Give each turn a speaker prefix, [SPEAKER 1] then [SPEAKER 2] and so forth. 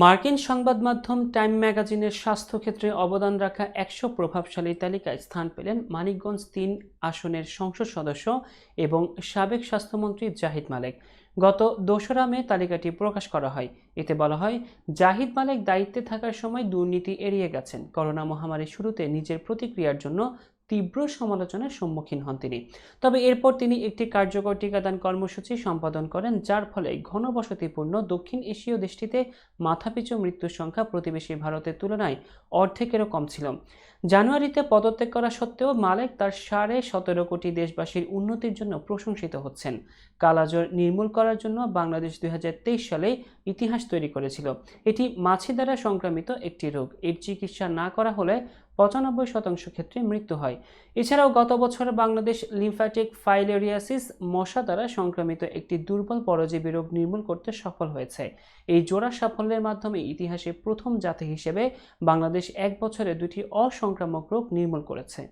[SPEAKER 1] মার্কিন সংবাদ মাধ্যম টাইম ম্যাগাজিনের স্বাস্থ্যক্ষেত্রে অবদান রাখা একশো প্রভাবশালী তালিকায় স্থান পেলেন মানিকগঞ্জ তিন আসনের সংসদ সদস্য এবং সাবেক স্বাস্থ্যমন্ত্রী জাহিদ মালেক। গত দোসরা মে তালিকাটি প্রকাশ করা হয়। এতে বলা হয়, জাহিদ মালেক দায়িত্বে থাকার সময় দুর্নীতি এড়িয়ে গেছেন। করোনা মহামারীর শুরুতে নিজের প্রতিক্রিয়ার জন্য তীব্র সমালোচনার সম্মুখীন হন তিনি। তবে এরপর তিনি একটি কার্যকর টিকাদান কর্মসূচি সম্পাদন করেন, যার ফলে ঘনবসতিপূর্ণ দক্ষিণ এশীয় দেশটিতে মাথাপিছু মৃত্যুর সংখ্যা প্রতিবেশী ভারতের তুলনায় অর্ধেকেরও কম ছিল। জানুয়ারিতে পদত্যাগ করা সত্ত্বেও মালেক তার সাড়ে সতেরো কোটি দেশবাসীর উন্নতির জন্য প্রশংসিত হচ্ছেন। কালাজ্বর নির্মূল করার জন্য বাংলাদেশ দুই হাজার তেইশ সালে ইতিহাস তৈরি করেছিল। এটি মাছি দ্বারা সংক্রামিত একটি রোগ। এর চিকিৎসা না করা হলে পঁচানব্বই শতাংশ ক্ষেত্রে মৃত্যু হয়। এছাড়াও গত বছর বাংলাদেশ লিম্ফ্যাটিক ফাইলেরিয়াসিস মশা দ্বারা সংক্রামিত একটি দুর্বল পরজীবী রোগ নির্মূল করতে সফল হয়েছে। এই জোড়া সাফল্যের মাধ্যমে ইতিহাসে প্রথম জাতি হিসেবে বাংলাদেশ এক বছরে দুটি অসংক্রামক রোগ নির্মূল করেছে।